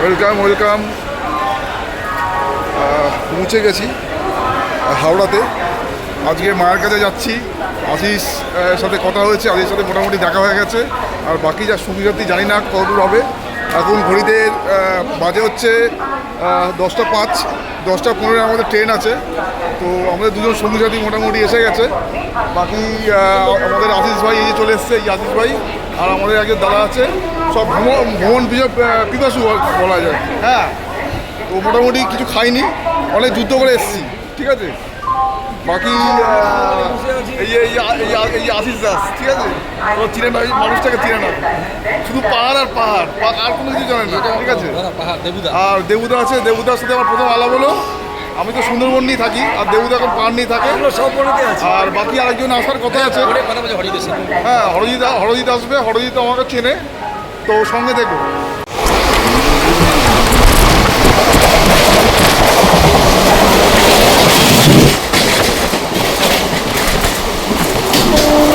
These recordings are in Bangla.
Welcome welcome. পৌঁছে গেছি হাওড়াতে। আজকে মায়ের কাছে যাচ্ছি। আশিস সাথে কথা হয়েছে আশিস সাথে মোটামুটি দেখা হয়ে গেছে। আর বাকি যা সুবিধার্থী জানি না কতদূর হবে। এখন ঘড়িতে বাজে হচ্ছে দশটা পাঁচ। দশটা পনেরো আমাদের ট্রেন আছে। তো আমাদের দুজন সঙ্গী সাথী মোটামুটি এসে গেছে। বাকি আমাদের আশিস ভাই এই যে চলে এসছে, এই আশিস ভাই। আর আমাদের একজন দাদা আছে। সব ভ্রমণ পিপাসু বলা যায়। হ্যাঁ। তো মোটামুটি কিছু খাইনি অনেক যুদ্ধ করে এসেছি ঠিক আছে? বাকি এই আশিস দাস ঠিক আছে? ও চিনে না মানুষটাকে চিনে না। শুধু পাহাড় আর পাহাড় আর কোনো কিছু জানেন না ঠিক আছে? আর দেবুদা আছে দেবুদার সাথে আমার প্রথম আলাপ হলো। আমি তো সুন্দরবন নিয়ে থাকি আর দেবুদা এখন পাহাড় নিয়ে থাকে। আর বাকি আরেকজন আসার কথা আছে। হ্যাঁ হরজিৎ হরজিৎ আসবে হরজিৎ আমাকে চেনে। তো সঙ্গে দেখো তো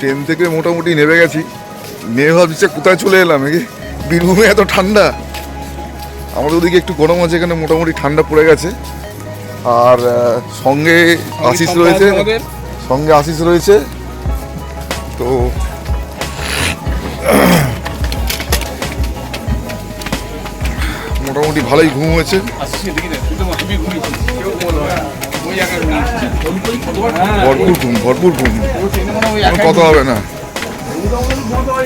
ট্রেন থেকে মোটামুটি নেমে গেছি। নেমে ভাবছি কোথায় চলে এলাম? এ বীরভূমে এত ঠান্ডা। আমাদের ওদিকে একটু গরম আছে এখানে মোটামুটি ঠান্ডা পড়ে গেছে। আর সঙ্গে আশিস রয়েছে। সঙ্গে আশিস রয়েছে। তো মোটামুটি ভালোই ঘুম হয়েছে। ভরপুর ঘুম ভরপুর ঘুম। কথা হবে না।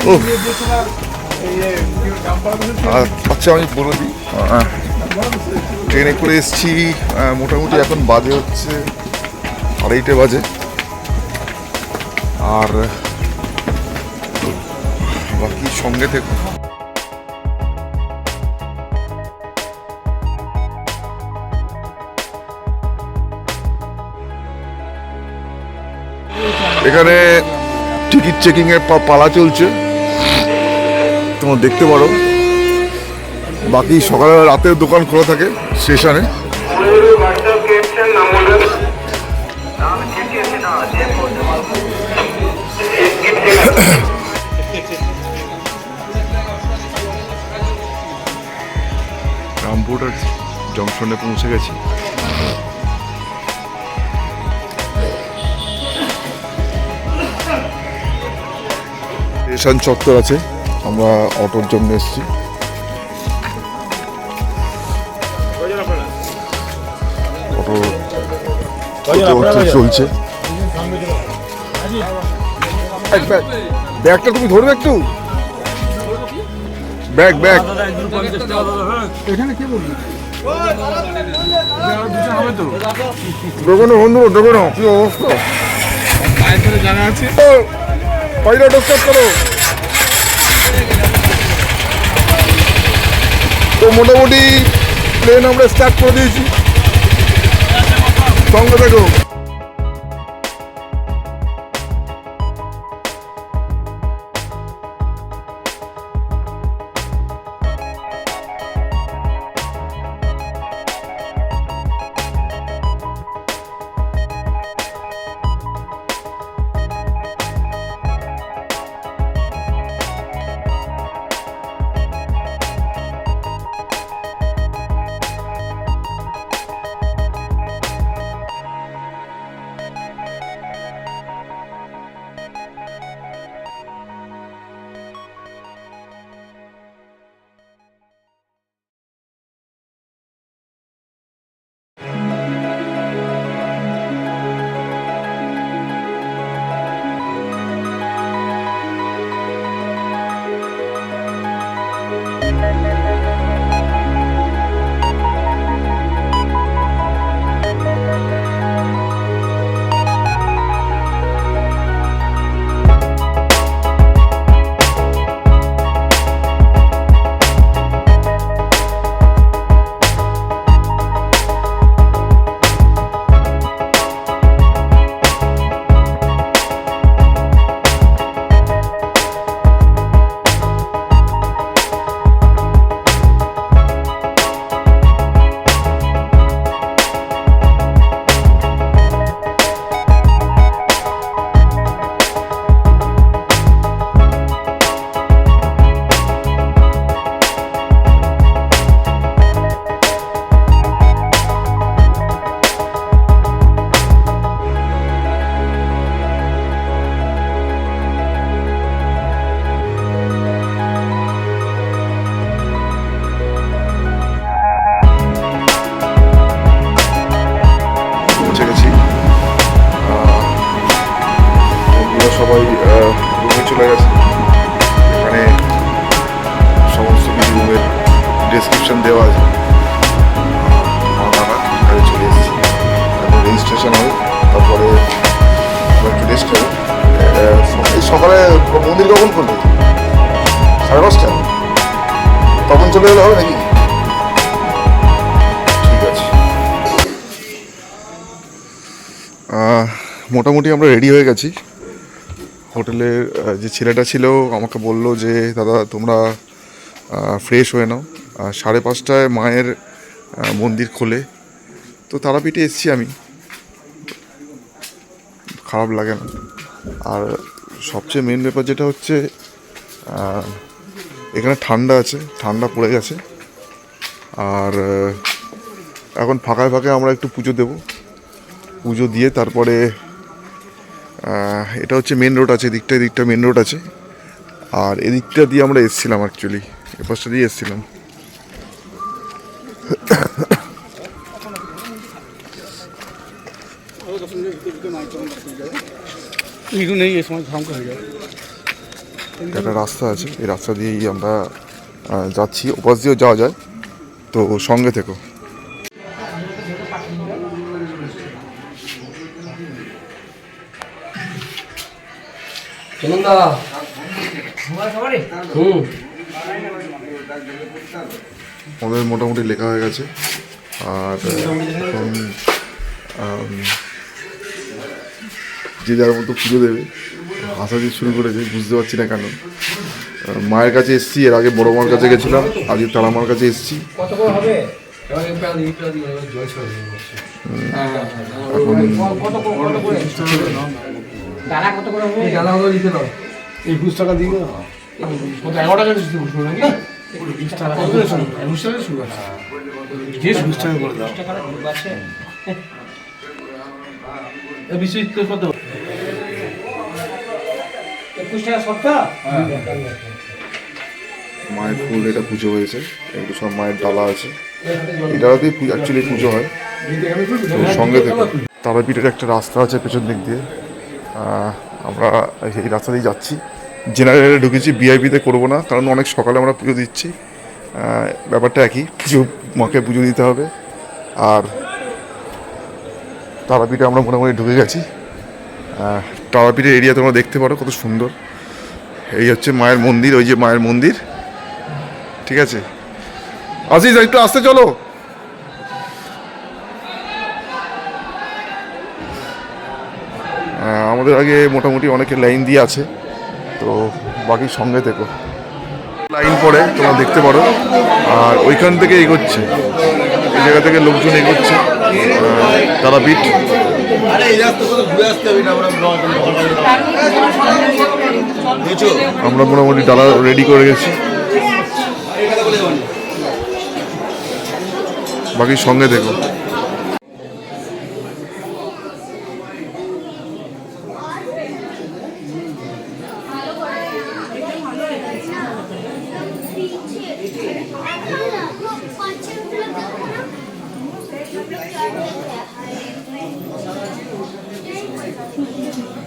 ও আচ্ছা আমি বলে দিই ট্রেনে করে এসছি মোটামুটি এখন বাজে হচ্ছে আড়াইটে বাজে। আর, বাকি সঙ্গে থেকে। এখানে টিকিট চেকিং এর পা- পালা চলছে। তোমরা দেখতে পারো। বাকি সকালে রাতের দোকান খোলা থাকে স্টেশনে। রামপুর জংশনে পৌঁছে গেছি। স্টেশন চত্বর আছে আমরা অটোর জন্য এসেছি। অটো চলছে ব্যাগ, ব্যাগ। ব্যাগটা তুমি ধরবে একটু? Bag bag. দেখো না বন্ধু দেখো কি অবস্থা? ও, পাইলট স্টার্ট করো। তো মোটামুটি প্লেন আমরা স্টার্ট করে দিয়েছি। সঙ্গে দেখো চলে এখানে সমস্ত কিছু ডিসক্রিপশন দেওয়া আছে। চলে এসেছি। রেজিস্ট্রেশন হোক, তারপরে একটু রেস্ট হোক। সকালে মন্দির কখন খুলবে? সাড়ে দশটা? তখন চলে গেলে হবে নাকি? ঠিক আছে। মোটামুটি আমরা রেডি হয়ে গেছি। হোটেলের যে ছেলেটা ছিল, আমাকে বলল যে, দাদা, তোমরা ফ্রেশ হয়ে নাও। সাড়ে পাঁচটায় মায়ের মন্দির খোলে। তো তারাপীঠে এসেছি আমি। খারাপ লাগে না। আর সবচেয়ে মেন ব্যাপার যেটা হচ্ছে এখানে ঠান্ডা আছে, ঠান্ডা পড়ে গেছে। আর, এখন ফাঁকায় ফাঁকায় আমরা একটু পুজো দেব। পুজো দিয়ে তারপরে এটা হচ্ছে মেন রোড আছে এদিকটা এদিকটা মেন রোড আছে। আর এদিকটা দিয়ে আমরা এসছিলাম অ্যাকচুয়ালি এপাশটা দিয়ে এসছিলাম। একটু রাস্তা আছে এই রাস্তা দিয়েই আমরা যাচ্ছি ওপাশ দিয়েও যাওয়া যায়। তো সঙ্গে থেকো। হুম। আমাদের মোটামুটি লেখা হয়ে গেছে। আর এখন যে যার মতো পুজো দেবে। হাসা দিয়ে শুরু করেছে বুঝতে পারছি না কেন। মায়ের কাছে এসছি এর আগে বড় মার কাছে গেছিলাম আজকে তারা মার কাছে এসছি। কত করে কত করে কত করে দাদা কত করে হবে দাদা কত দিতে দাও একুশ টাকা দিয়ে দাও কত এগারো টাকা দিতে বুঝব নাকি? বিশ টাকা কত করে শুরু একুশ টাকা শুরু আছে যে বিশ টাকা করে দাও। টাকা আছে। এ বিশ কত? একুশ টাকা সবটা মায়ের ফুল এটা পুজো হয়েছে এগুলো সব মায়ের ডালা আছে। এটাতেই অ্যাকচুয়ালি পুজো হয়। সঙ্গে থেকে তারাপীঠের একটা রাস্তা আছে পেছন দিক দিয়ে। আমরা এই রাস্তা দিয়ে যাচ্ছি জেনারেলে ঢুকেছি ভিআইপিতে করব না, কারণ অনেক সকালে আমরা পুজো দিচ্ছি। ব্যাপারটা একই, পুজো, মাকে পুজো দিতে হবে। আর তারাপীঠে আমরা মোটামুটি ঢুকে গেছি। তারাপীঠের এরিয়া তোমরা দেখতে পারো, কত সুন্দর। এই হচ্ছে মায়ের মন্দির, ওই যে মায়ের মন্দির। ঠিক আছে? আসিস একটু আসতে চলো। আমাদের আগে মোটামুটি অনেকে লাইন দিয়ে আছে। তো বাকি সঙ্গে থেকো। লাইন পড়ে, তোমরা দেখতে পারো। আর ওইখান থেকে এগোচ্ছে। এই জায়গা থেকে লোকজন এগোচ্ছে। তারাপীঠ আমরা মোটামুটি ডালা রেডি করে গেছি বাকি সঙ্গে দেখো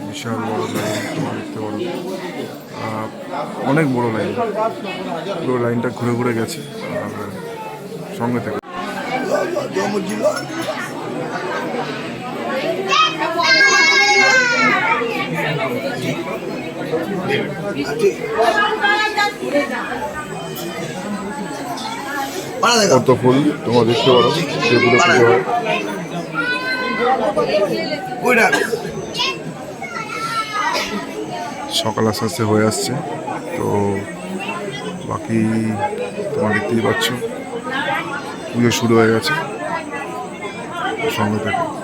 বিশাল বড় লাইন তোমরা দেখতে পারো আহ, অনেক বড় লাইন পুরো লাইনটা ঘুরে ঘুরে গেছে। আর সঙ্গে থেকে। কত ফুল তোমরা দেখতে পারো যেগুলো পুজো হয়। সকাল আস্তে আস্তে হয়ে আসছে। তো বাকি তোমার দেখতেই পাচ্ছ পুজো শুরু হয়ে গেছে। সঙ্গে থেকে।